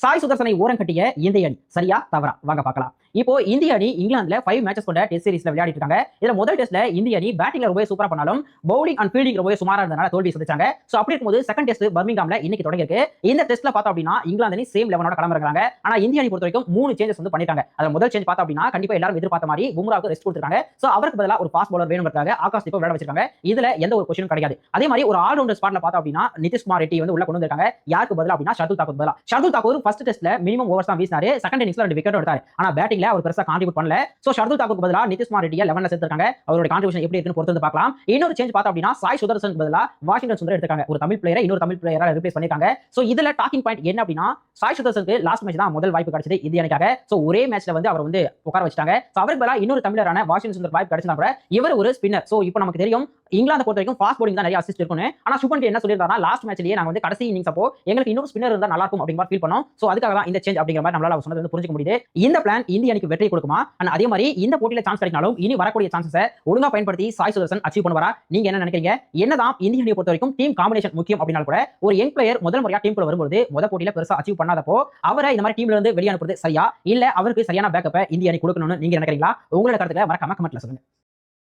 சாய் சுதர்சனை ஓரம் கட்டிய இந்திய அணி சரியா? தவறா. வாங்க பார்க்கலாம். இப்போ இந்திய அணி இங்கிலாந்துல ஃபைவ் மேட்சஸ் கொண்ட டெஸ்ட் சீரிஸ்ல விளையாடிட்டு இருக்காங்க. இதுல முதல் டெஸ்ட்ல இந்திய அணி பேட்டிங்ல ரொம்ப சூப்பரா பண்ணாலும் பவுலிங் அண்ட் ஃபீல்டிங் ரொம்ப சுமாரா இருந்தனால தோல்வி சந்திச்சாங்க. சோ அப்படி இருக்கும்போது செகண்ட் டெஸ்ட் பர்மிங்காம்ல இன்னைக்கு தொடங்கிருக்கு இந்த டெஸ்ட்ல பார்த்தோம் அப்படின்னா இங்கிலாந்து அணி சேம் லெவனோட கிளம்புறாங்க ஆனா இந்திய அணி பொறுத்த வரைக்கும் மூணு சேஞ்சஸ் வந்து பண்ணிருக்காங்க அதுல முதல் சேஞ்ச் பார்த்தோம் அப்படின்னா கண்டிப்பா எல்லாரும் எதிர்பார்த்த மாதிரி பும்ராவுக்கு ரெஸ்ட் கொடுத்துருக்காங்க. சோ அவருக்கு பதிலா ஒரு ஃபாஸ்ட் பவுலர் வேணுங்கிறதுக்காக ஆகாஷ் இப்போ விளையாட வச்சிருக்காங்க. இதுல எந்த ஒரு கொஸ்டினும் கிடையாது. அதே மாதிரி ஒரு ஆல்ரவுண்டர் ஸ்பாட்ல பார்த்தோம் அப்படின்னா நிதிஷ்குமார் ரெட்டி வந்து உள்ள கொண்டு வந்திருக்காங்க. யாருக்கு பதிலா அப்படின்னா ஷர்துல் தாக்கூர் பதிலா. ஷர்துல் தாக்கூர் ஃபர்ஸ்ட் டெஸ்ட்ல மினிமம் ஓவர்ஸ் தான் வீசினாரு. செகண்ட் இன்னிங்ஸ்ல ரெண்டு விக்கெட் எடுத்தாரு. ஆனா பேட்டிங்ல அவர் பெருசா கான்ட்ரிபியூட் பண்ணல. சோ ஷர்துல் தாக்கூர் பதிலா நிதிஷ்குமார் ரெட்டியை லெவன்ல சேர்த்திருக்காங்க. அவரோட கான்ட்ரிபியூஷன் எப்படி இருக்குன்னு பொறுத்து பார்க்கலாம். இன்னொரு சேஞ்ச் பார்த்தோம் அப்படின்னா சாய் சுதர்சன் பதிலா வாஷிங்டன் சுந்தர் எடுத்திருக்காங்க. ஒரு தமிழ் பிளேயரை இன்னொரு தமிழ் பிளேயரா ரிப்ளேஸ் பண்ணிருக்காங்க சோ இதுல டாக்கிங் பாயிண்ட் என்ன அப்படின்னா சாய் சுதர்சனுக்கு லாஸ்ட் மேட்ச் தான் முதல் வாய்ப்பு கிடைச்சது இது எனக்காக சோ ஒரே மேட்ச்ல வந்து அவர் வந்து உட்கார வச்சிட்டாங்க. சோ அவருக்கு பதிலாக இன்னொரு தமிழரான வாஷிங்டன் சுந்தர் வாய்ப்பு கிடைச்சா கூட இவர் ஒரு ஸ்பின்னர் சோ இப்போ நமக்கு தெரியும் இங்கிலாந்து பொறுத்த வரைக்கும் ஃபாஸ்ட் bowling தான் நிறைய அசிஸ்ட் இருக்கணும் ஆனால் சுப்பன் என்ன சொல்லியிருந்தாருன்னா லாஸ்ட் மேட்ச்லேயே நாங்கள் வந்து கடைசி இன்னிங்ஸ் அப்போ எங்களுக்கு இன்னொரு ஸ்பின்னர் இருந்தால் நல்லா இருக்கும் அப்படிங்கிற ஃபீல் பண்ணோம். சோ அதுக்காக தான் இந்த சேஞ்ச் அப்படிங்கிற மாதிரி நம்மளால சொன்னது வந்து முடியுது. இந்த பிளான் இந்திய அணிக்கு வெற்றி கொடுக்குமா? அண்ட் அதே மாதிரி இந்த போட்டியில சான்ஸ் கிடைக்கினாலும் இனி வரக்கூடிய சான்சஸை ஒழுங்கா பயன்படுத்தி சாய் சுதர்சன் அச்சீவ் பண்ணுவாரா? நீங்க என்ன நினைக்கிறீங்க? என்னதான் இந்திய அணியை பொறுத்த வரைக்கும் டீம் காம்பினேஷன் முக்கியம் அப்படின்னா கூட ஒரு யங் பிளேயர் முதல் முறையாக டீம் கூட வரும்போது முதல் போட்டியில பெருசா அச்சீவ் பண்ணாதப்போ அவரை இந்த மாதிரி டீம்ல இருந்து வெளியே அனுப்புறது சரியா? இல்ல அவருக்கு சரியான பேக்கப்பை இந்திய அணி கொடுக்கணும்னு நீங்க நினைக்கிறீங்களா? உங்களோட கருத்துக்களை மறக்காம கமெண்ட்ல சொல்லுங்க.